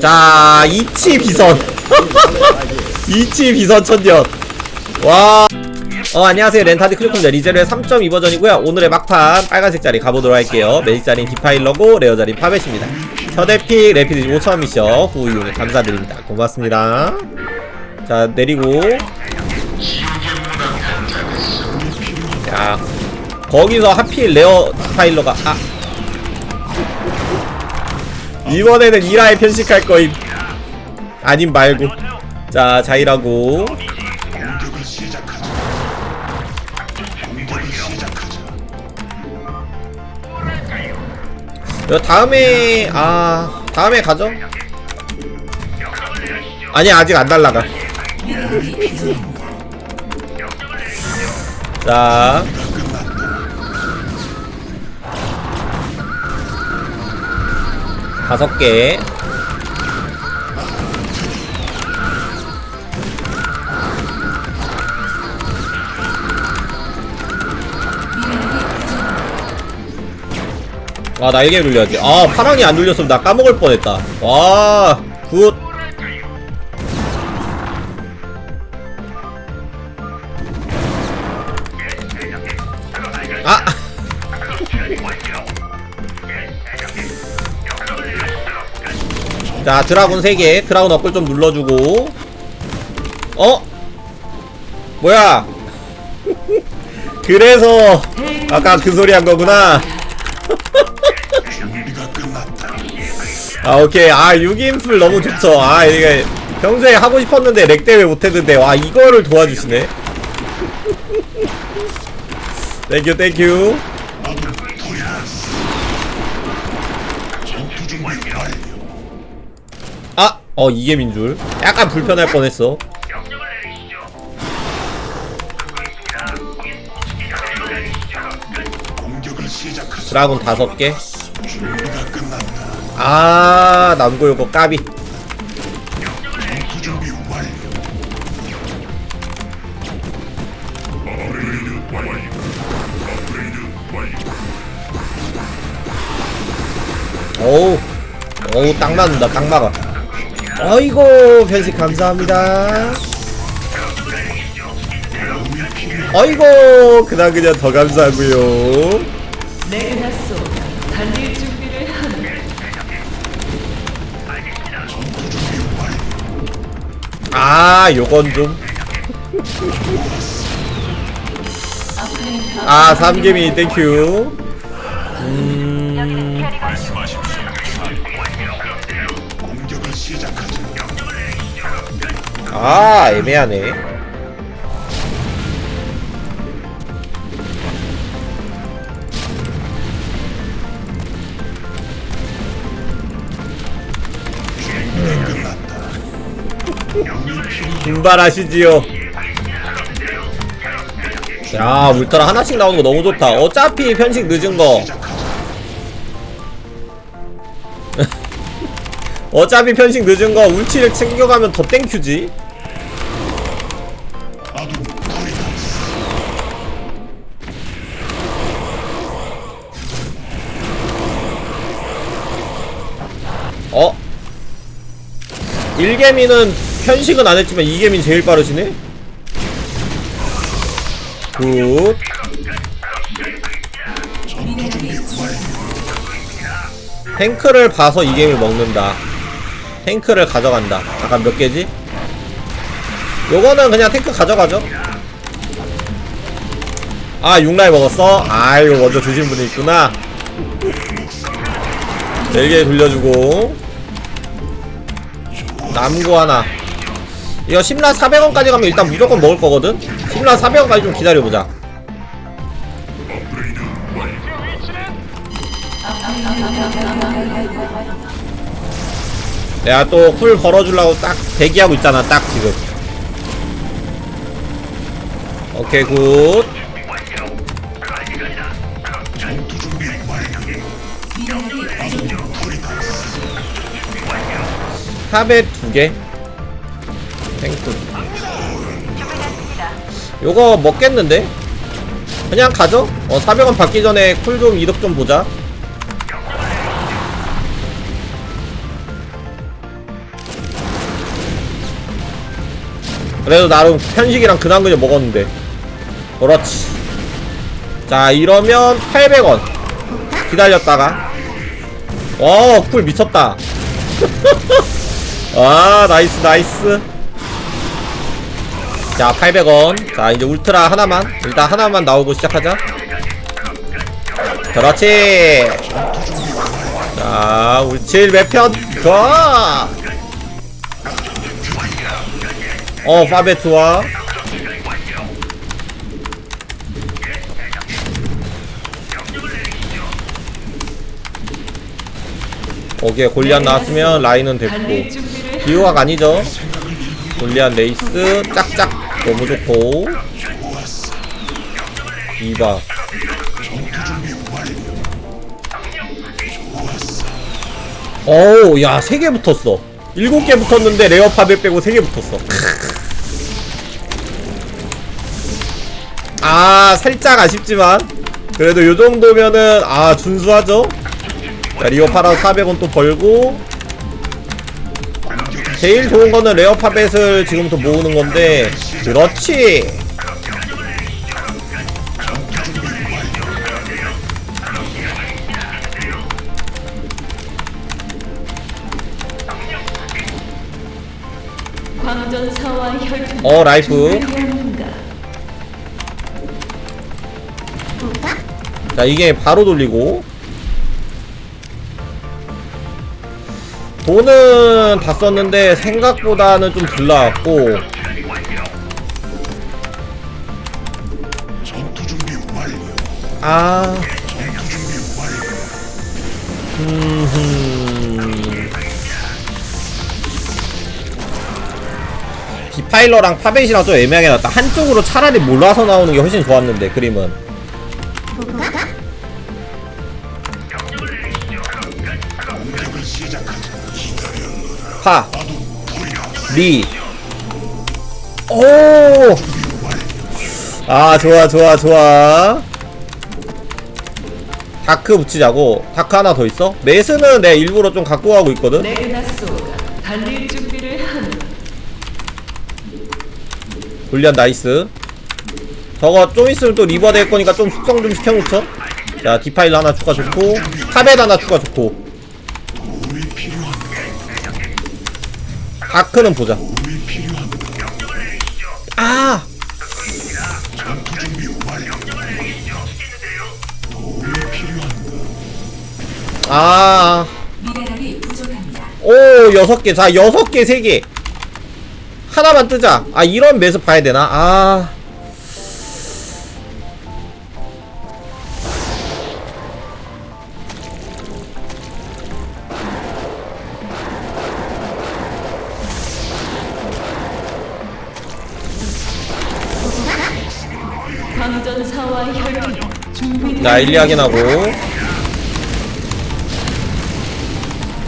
자 이치 비선 이치 비선 천년 와 어, 안녕하세요. 렌타드 클리콤자 리제로의 3.2 버전이고요. 오늘의 막판 빨간색 자리 가보도록 할게요. 매직 자리는 디파일러고 레어 자리는 파벳입니다. 현대픽 레피드 5천 미션 후 이용에 감사드립니다. 고맙습니다. 자 내리고 자 거기서 하필 레어 디파일러가 아 이번에는 이라에 편식할 거임. 아님 말고. 자 자이라고. 다음에 아 다음에 가죠? 아니 아직 안 날라가. 자 다섯 개. 아 날개 눌려야지. 아 파랑이 안 눌렸으면 나 까먹을 뻔했다. 와 굿 자, 드라군 3개. 드라군 업글 좀 눌러주고. 어? 뭐야? 그래서, 아까 그 소리 한 거구나. 아, 오케이. 아, 6인풀 너무 좋죠. 아, 이게 평소에 하고 싶었는데 렉 때문에 못했는데, 와, 이거를 도와주시네. 땡큐, 땡큐. 어, 이게 민줄. 약간 불편할 뻔했어. 드라군 다섯 개. 아, 남고 요거 까비. 어우, 어우, 딱 맞는다, 딱 막아. 어이구, 편식 감사합니다. 어이구, 그냥 그냥 더 감사하고요. 아, 요건 좀. 아, 삼개미 땡큐. 아, 애매하네. 필요. 분발하시지요. 야, 울트라 하나씩 나오는 거 너무 좋다. 어차피 편식 늦은 거. 어차피 편식 늦은 거 울치를 챙겨가면 더 땡큐지. 1개미는 편식은 안 했지만 2개미는 제일 빠르시네? 굿. 탱크를 봐서 2개미를 먹는다. 탱크를 가져간다. 잠깐 몇 개지? 요거는 그냥 탱크 가져가죠. 아, 6라이 먹었어? 아, 이거 먼저 드신 분이 있구나. 4개 돌려주고. 남구 하나. 이거 심라 400원까지 가면 일단 무조건 먹을 거거든? 심라 400원까지 좀 기다려보자. 내가 또 쿨 걸어주려고 딱 대기하고 있잖아, 딱 지금. 오케이, 굿. 탑에 두개? 땡크. 요거 먹겠는데? 그냥 가죠? 어, 400원 받기 전에 쿨 좀 이득 좀 보자. 그래도 나름 편식이랑 근황근여 먹었는데. 그렇지. 자 이러면 800원. 기다렸다가. 어쿨 미쳤다. 아 나이스 나이스. 자 800원. 자 이제 울트라 하나만. 일단 하나만 나오고 시작하자. 그렇지. 자 울칠 몇편. 좋아. 어 파베 좋아 오케이 골리앗 나왔으면 라인은 됐고. 비호각 아니죠. 골리앗 레이스 짝짝 너무 좋고. 이바. 어우 야 3개 붙었어. 7개 붙었는데 레어 파벨 빼고 3개 붙었어. 아 살짝 아쉽지만 그래도 요 정도면은 아 준수하죠 자 리오 파라 400원 또 벌고. 제일 좋은 거는 레어 파벳을 지금부터 모으는 건데 그렇지. 어, 라이프. 자 이게 바로 돌리고 돈은 다 썼는데 생각보다는 좀 덜 나왔고. 아. 디파일러랑 파벳이랑 좀 애매하게 나왔다. 한쪽으로 차라리 몰라서 나오는 게 훨씬 좋았는데 그림은 파, 리, 오, 아 좋아 좋아 좋아. 다크 붙이자고. 다크 하나 더 있어? 메스는 내 일부러 좀 갖고 가고 있거든. 하는 골리앗 나이스. 저거 좀 있으면 또 리버 될 거니까 좀 숙성 좀 시켜놓죠. 자 디파일 하나 추가 좋고 카벳 하나 추가 좋고 다크는 보자. 아 아. 오 여섯 개. 자 여섯 개 세 개. 하나만 뜨자. 아 이런 매스 봐야 되나? 아. 자 1, 2 확인하고.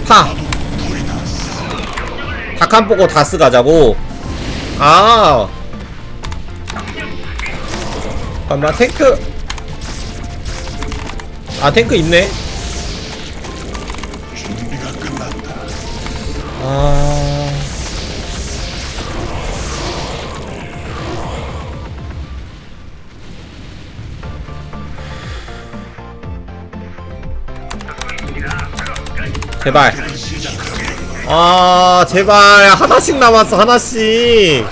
파. 닭한 보고 다스 가자고. 아. 잠깐만 탱크. 아 탱크 있네. 아. 제발. 아, 제발. 하나씩 남았어, 하나씩.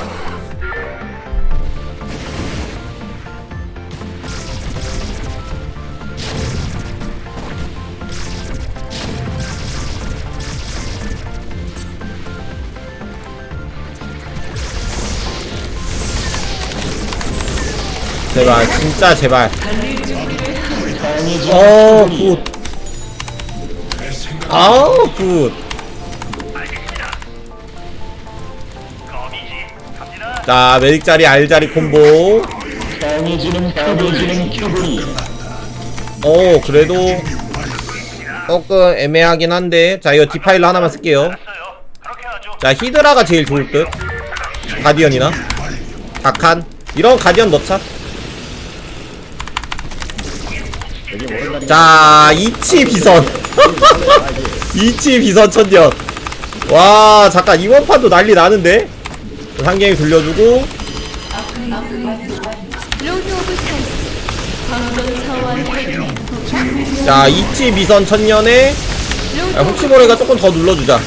제발, 진짜 제발. 달릴 준비를 하는 어, 굿. 아우, 굿. 자, 메딕 자리, 알 자리 콤보. 강해지는 강해지는 기분이 어, 그래도 조금 애매하긴 한데. 자, 이거 디파일러 하나만 쓸게요. 자, 히드라가 제일 좋을 듯. 가디언이나. 다칸. 이런 가디언 넣자. 자, 이치 비선. 이치 비선 천년. 와, 잠깐, 이번 판도 난리 나는데? 상경이 돌려주고. 자 이치 미선 천년에 야, 혹시 모르니까 조금 더 눌러주자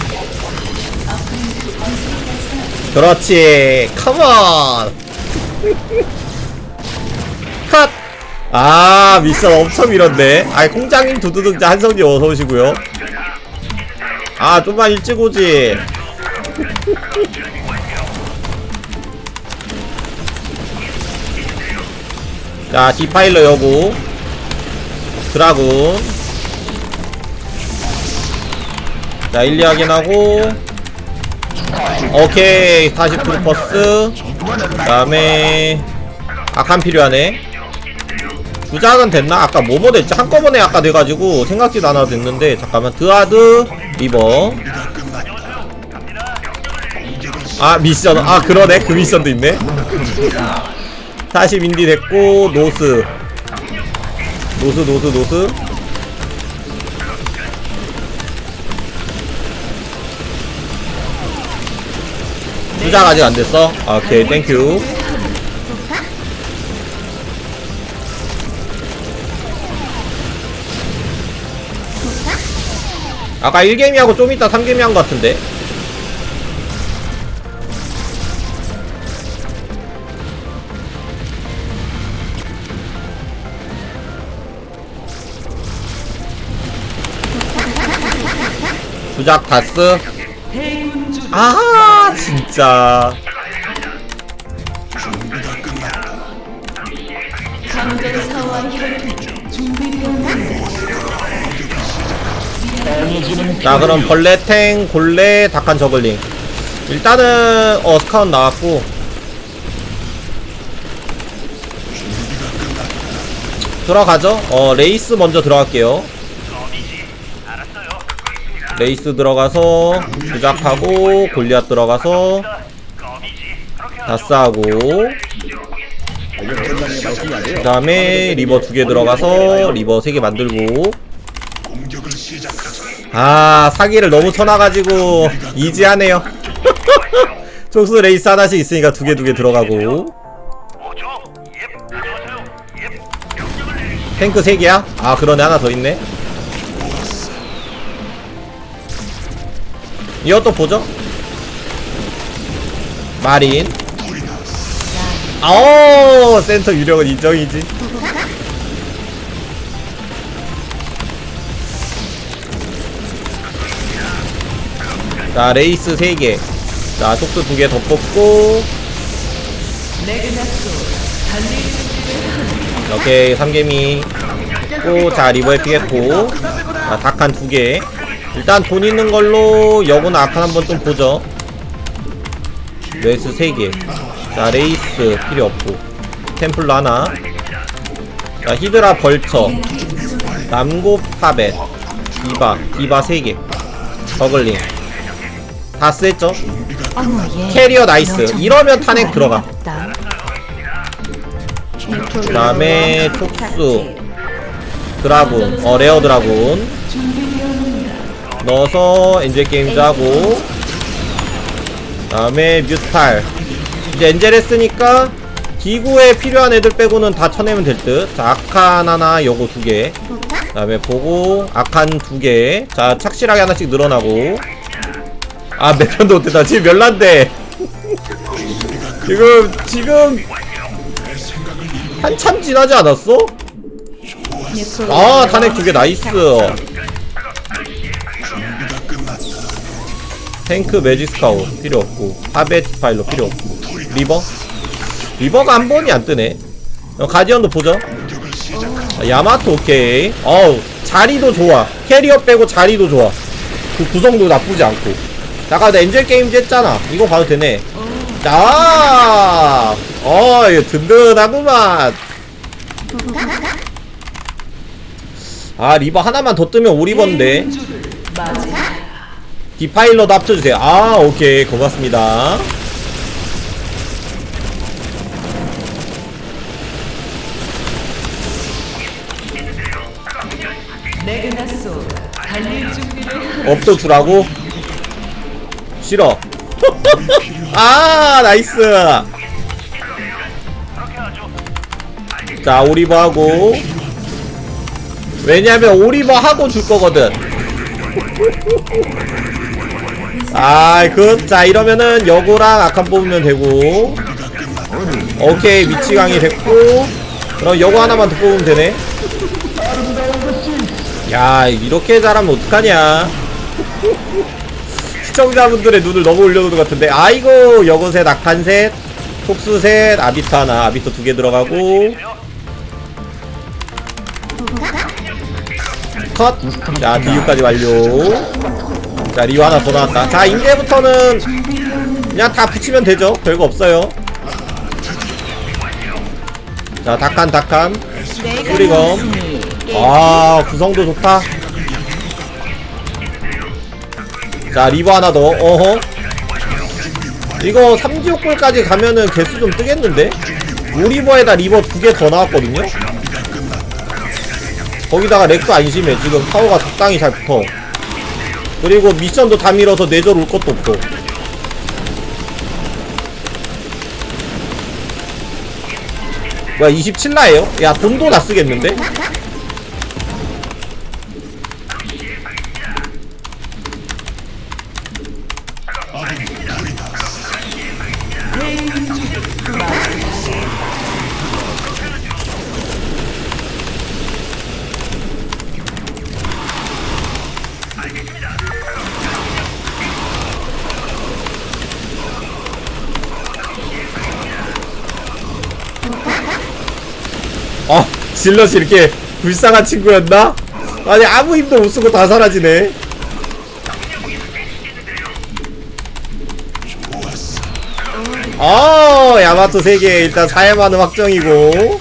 그렇지 컴온 컷! 아 미션 엄청 밀었네. 아이 공장님 두두둥자 한성지 어서오시고요. 아 좀만 일찍 오지. 자 디파일러 여고 드라군. 자 1, 2 확인하고. 오케이 다시 풀퍼스. 그 다음에 아칸 필요하네 주작은 됐나? 아까 뭐뭐 됐지? 한꺼번에 아까 돼가지고 생각지도 않아도 됐는데 잠깐만. 드하드 리버. 아 미션. 아 그러네. 그 미션도 있네. 다시 민디 됐고 노스. 노스 노스 노스. 주작 아직 안 됐어? 아, 오케이 땡큐 아까 1게임이하고 좀 이따 3게임이 한것 같은데. 주작 다스 아 진짜 자 그럼 벌레 탱 골레 닭한 저글링. 일단은 어 스카웃 나왔고. 들어가죠? 어 레이스 먼저 들어갈게요. 레이스 들어가서 주작하고 골리앗 들어가서 다스하고. 그 다음에 리버 두 개 들어가서 리버 세 개 만들고. 아 사기를 너무 쳐놔가지고 이지하네요. 촉수 레이스 하나씩 있으니까 두 개 두 개 들어가고. 탱크 세 개야? 아 그러네. 하나 더 있네. 이것도 보죠? 마린. 아오 센터 유력은 인정이지 자 레이스 3개. 자 촉수 2개 더 뽑고. 오케이 3개미. 했고 자 리버 에픽했고. 자 닭한 2개. 일단 돈 있는 걸로 여구나 아칸 한번 좀 보죠. 레이스 3개. 자 레이스 필요 없고. 템플러 하나. 자 히드라 벌처 남고 파벳 디바. 디바 3개. 저글링 다 쓰했죠? 캐리어 나이스. 이러면 탄핵 들어가. 그 다음에 촉수. 드라군. 어 레어 드라군. 넣어서 엔젤 게임즈 하고. 그 다음에 뮤탈. 이제 엔젤 했으니까 기구에 필요한 애들 빼고는 다 쳐내면 될 듯 자 아칸 하나 요거 두 개. 그 다음에 보고 아칸 두 개 자 착실하게 하나씩 늘어나고 아 몇편도 못했다. 지금 멸란데. 지금 지금 한참 지나지 않았어? 아 탄핵 두 개 나이스. 탱크 매지스카우 필요 없고 파베트 파일로 필요 없고. 리버? 리버가 한 번이 안 뜨네. 어, 가디언도 보죠 자, 야마토 오케이. 어우 자리도 좋아. 캐리어 빼고 자리도 좋아. 그 구성도 나쁘지 않고 잠깐 나 엔젤 게임즈 했잖아 이거 봐도 되네 자, 어, 이거 든든하구만. 아, 리버 하나만 더 뜨면 오리버인데. 디파일러도 합쳐주세요. 아, 오케이. 고맙습니다. 업도 주라고? 싫어. 아 나이스. 자 오리버 하고. 왜냐면 오리버 하고 줄 거거든. 아그자 이러면은 여고랑 아칸 뽑으면 되고. 오케이 위치 강이 됐고. 그럼 여고 하나만 더 뽑으면 되네. 야 이렇게 잘하면 어떡하냐 시청자분들의 눈을 너무 올려놓은 것 같은데. 아이고 여고셋 악한셋 톡수셋 아비터 하나. 아비터 두개 들어가고. 컷자 DU까지 완료. 자 리오 하나 더 나왔다. 자 이제부터는 그냥 다 붙이면 되죠. 별거 없어요. 자 닭한 닭한. 뿌리검. 아 구성도 좋다 자 리버 하나 더. 어허. 이거 3지옥골까지 가면은 개수 좀 뜨겠는데? 우리버에다 리버 두 개 더 나왔거든요? 거기다가 렉도 안심해. 지금 파워가 적당히 잘 붙어. 그리고 미션도 다 밀어서 내절 올 것도 없어 뭐야 27라예요? 야 돈도 나 쓰겠는데? 어, 질럿이 이렇게 불쌍한 친구였나? 아니 아무 힘도 못 쓰고 다 사라지네. 어, 야마토 3개 일단 사야마는 확정이고.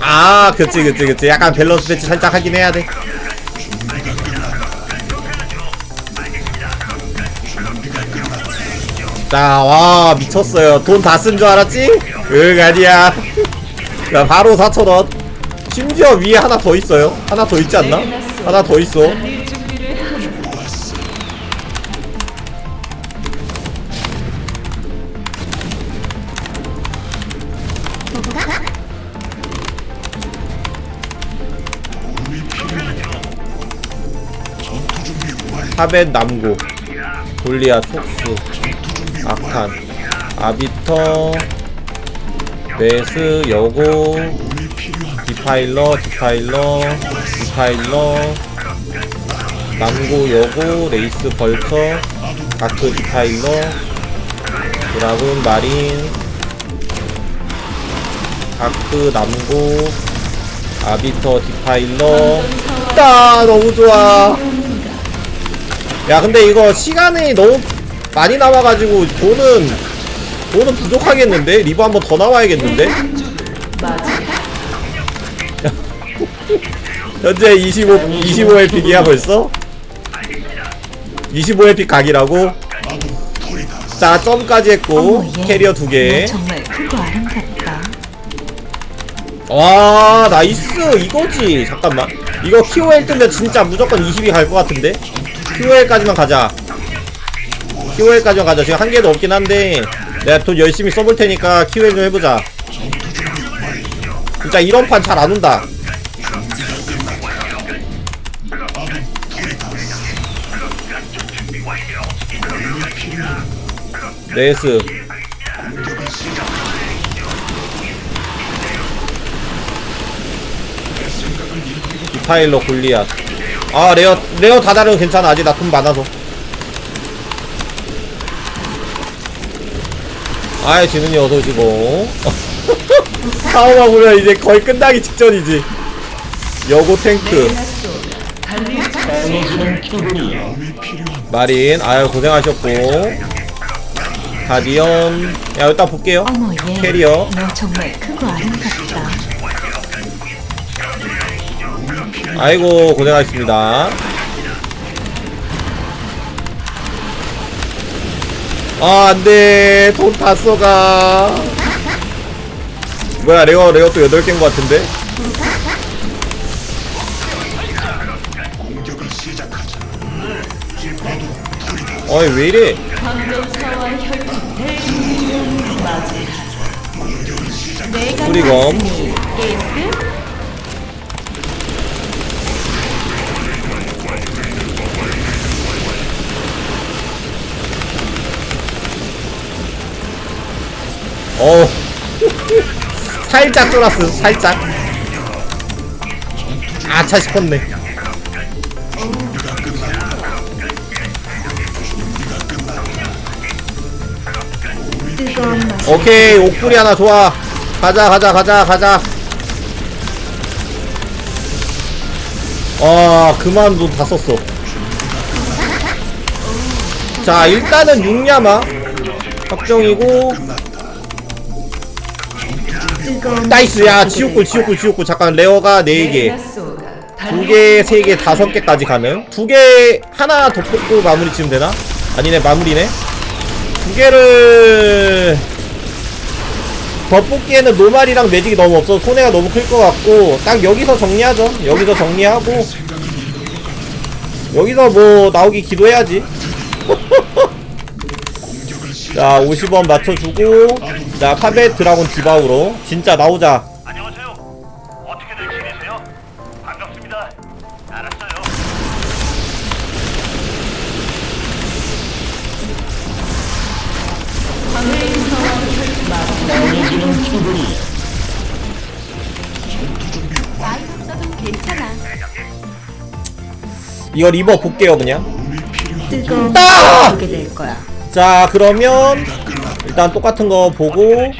아, 그치, 그치, 그치. 약간 밸런스 배치 살짝 하긴 해야 돼. 자, 와, 미쳤어요. 돈 다 쓴 줄 알았지? 응, 아니야. 자, 바로 4,000원. 심지어 위에 하나 더 있어요. 하나 더 있지 않나? 하나 더 있어. 타벤 남고. 골리아 촉수. 아칸. 아비터. 메스, 여고. 디파일러, 디파일러, 디파일러, 남고 여고, 레이스 벌처, 다크 디파일러, 드라군 마린, 다크 남고, 아비터 디파일러. 따 너무 좋아. 야 근데 이거 시간이 너무 많이 남아가지고 돈은 돈은 부족하겠는데 리버 한 번 더 나와야겠는데. 맞아. 현재 25, 25LP기야 벌써? 25LP 각이라고? 자, 점까지 했고. 캐리어 두 개. 너 정말 크고 아름답다. 와, 나이스! 이거지! 잠깐만. 이거 QOL 뜨면 진짜 무조건 20이 갈 것 같은데? QOL까지만 가자. QOL까지만 가자. 지금 한 개도 없긴 한데, 내가 돈 열심히 써볼 테니까 QOL 좀 해보자. 진짜 이런 판 잘 안 온다. 레스 디파일러 골리앗 아 레어 레어 다다르는 괜찮아 아직 나 돈 많아서 아이 지는이 어서 오시고 사오마 보면 이제 거의 끝나기 직전이지. 여고 탱크. 마린 아유 고생하셨고. 가디언. 야 일단 볼게요. 어머 얘. 캐리어. 너 정말 크고 아름답다. 아이고 고생하셨습니다 아 안돼. 돈 다 써가. 뭐야 레어 레어 또 8개인 것 같은데? 어이 왜이래? 뿌리검. 어 살짝 쫄았어 살짝. 아차 싶었네. 오케이 옥불이 하나 좋아. 가자 가자 가자 가자. 아 그만도 다 썼어. 자 일단은 육야마. 확정이고 나이스 야 지옥굴 지옥굴 지옥굴 잠깐 레어가 4개 두 개, 세 개, 다섯 개까지 가능. 두 개, 하나 더 뽑고 마무리 지으면 되나? 아니네, 마무리네. 두 개를 더 뽑기에는 노말이랑 매직이 너무 없어서 손해가 너무 클 것 같고 딱 여기서 정리하죠. 여기서 정리하고 여기서 뭐 나오기 기도해야지. 자, 50원 맞춰주고 자, 파베 드라곤 디바우로 진짜 나오자. 안녕하세요. 어떻게들 지내세요? 반갑습니다. 알았어요. 이거 리버 볼게요, 그냥. 뜨거운 아! 맛을 보게 될 거야. 자 그러면 일단 똑같은 거 보고.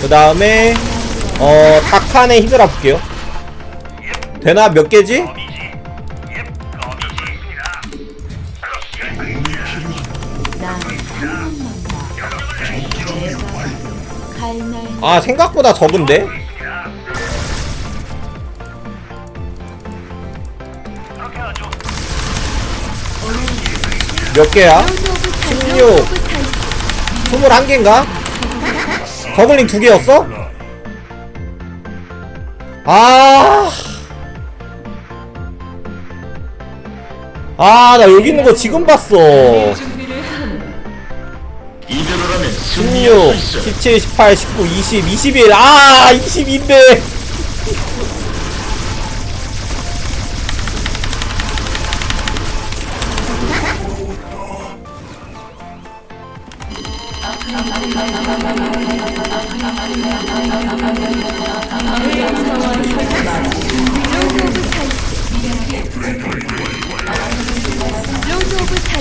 그 다음에 어 다칸의 히드라 볼게요 되나 몇 개지? 아 생각보다 적은데? 몇 개야? 16 21개인가? 저글링 두 개였어? 아. 아, 나 여기 있는 거 지금 봤어. 준비를 한다. 이대로라면 16, 승리할 수 있어 17, 18, 19, 20, 21. 아, 22인데.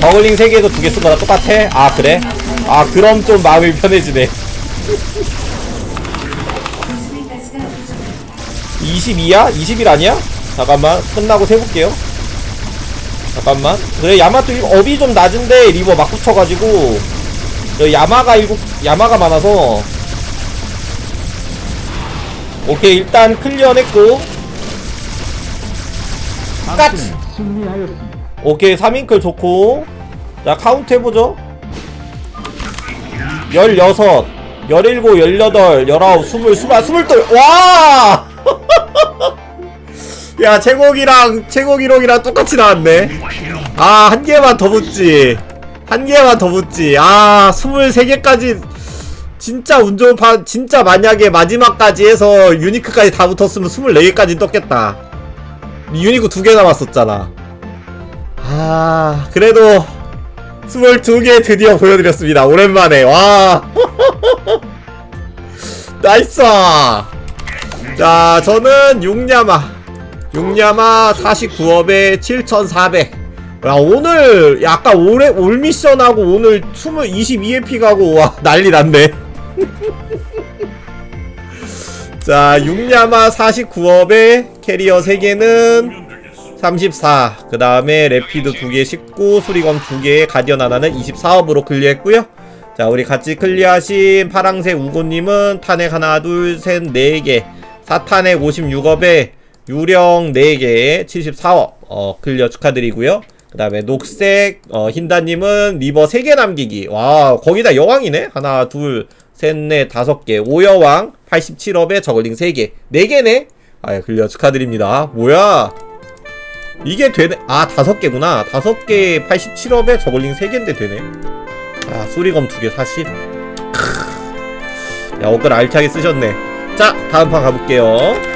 저글링 3개에서 2개 쓴 거랑 똑같아? 아, 그래? 아, 그럼 좀 마음이 편해지네. 22야? 21 아니야? 잠깐만 끝나고 세볼게요 잠깐만 그래 야마토 이- 업이 좀 낮은데 리버 막 붙여가지고 저 야마가 일곱 야마가 많아서 오케이 일단 클리어 냈고 까 승리하였습니다 오케이 3인클 좋고. 자 카운트 해보죠. 16 17 18 19 20 21 22 와! 야 최고기랑 최고 기록이랑 똑같이 나왔네. 아 한 개만 더 붙지. 한 개만 더 붙지. 아 23개까지 진짜 운 좋은 판 진짜 만약에 마지막까지 해서 유니크까지 다 붙었으면 24개까지 떴겠다. 유니크 두 개 남았었잖아 아 그래도 22개 드디어 보여드렸습니다. 오랜만에. 와. 나이스. 자 저는 6냐마. 6냐마 49업에 7400 야, 오늘 약간 올해 올 미션하고 오늘 20 22회피 가고 와 난리 났네. 자 6냐마 49업에 캐리어 3개는 34. 그 다음에 레피드 2개 19, 수리검 2개, 가디언 하나는 24업으로 클리어했고요. 자, 우리 같이 클리어하신 파랑색 우고님은 탄핵 하나, 둘, 셋, 네 개, 사탄핵 56업에 유령 4개, 74업, 어, 클리어 축하드리고요. 그 다음에 녹색, 어, 흰다님은 리버 3개 남기기. 와, 거기다 여왕이네? 하나, 둘, 셋, 넷, 다섯 개. 오여왕, 87업에 저글링 3개 4개네? 아 클리어 축하드립니다 뭐야 이게 되네 아 5개구나 5개 87업에 저글링 3개인데 되네 아 수리검 2개 40 크. 야, 억을 알차게 쓰셨네. 자, 다음 판 가볼게요.